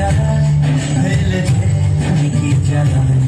ইশারা ফেলেছে কি জানাই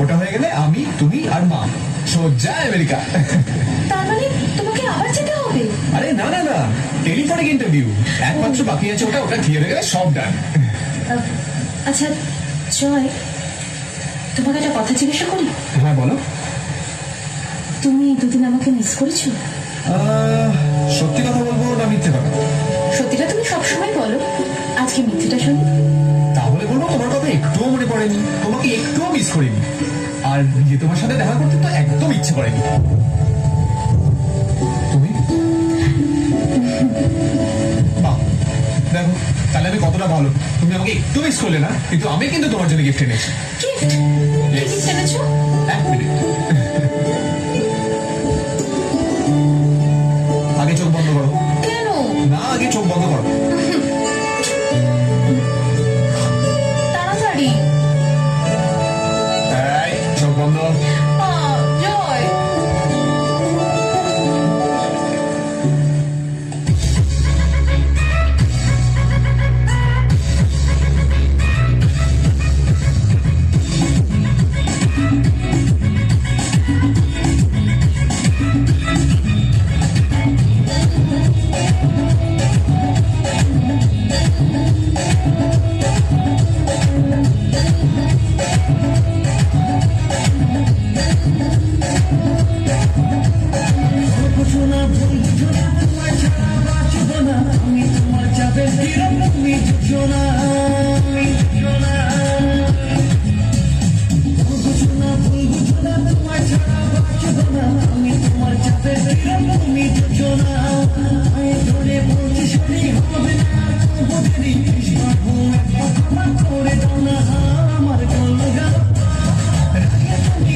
ওটা হয়ে গেলে আমি তুমি আর মা। সোজা আমেরিকা। তার মানে তোমাকে আবার যেতে হবে? আরে না না না। টেলিফোনিক ইন্টারভিউ একমাত্র বাকি আছে ওটা ওটা ক্লিয়ার হয়ে গেলে সব ডান আচ্ছা জয় তোমাকে একটা কথা জিজ্ঞাসা করি? হ্যাঁ বলো। তুমি দুদিন আমাকে মিস করেছ? সত্যি কথা বলব না মিথ্যে কথা? সত্যিটা তুমি সবসময় বলো। আজকে মিথ্যেটা শুনি। তোমার কথা একটুও মনে পড়েনি তোমাকে একটুও মিস করিনি। আর নিজে তোমার সাথে দেখা করতে তো একদম ইচ্ছে করেনি। তুমি? দেখো তাহলে আমি কতটা ভালো। তুমি আমাকে একটু মিস করলে না কিন্তু আমি কিন্তু তোমার জন্য গিফট এনেছি। গিফট কি Yes. গিফট এনেছো? এক মিনিট আগে চোখ বন্ধ করো। না আগে চোখ বন্ধ করো। তোমার চাপে স্থির তুমি বুঝো না আমি বুঝো না বুঝো না ভুল বুঝো না তোমার ছাড়া বাঁচবো না আমি তোমার চাপে স্থির তুমি বুঝো না আমি ধরে বলছি শুনি হবে না একটা ক্ষমা করে দাও না আমার কলগা রাগে তুমি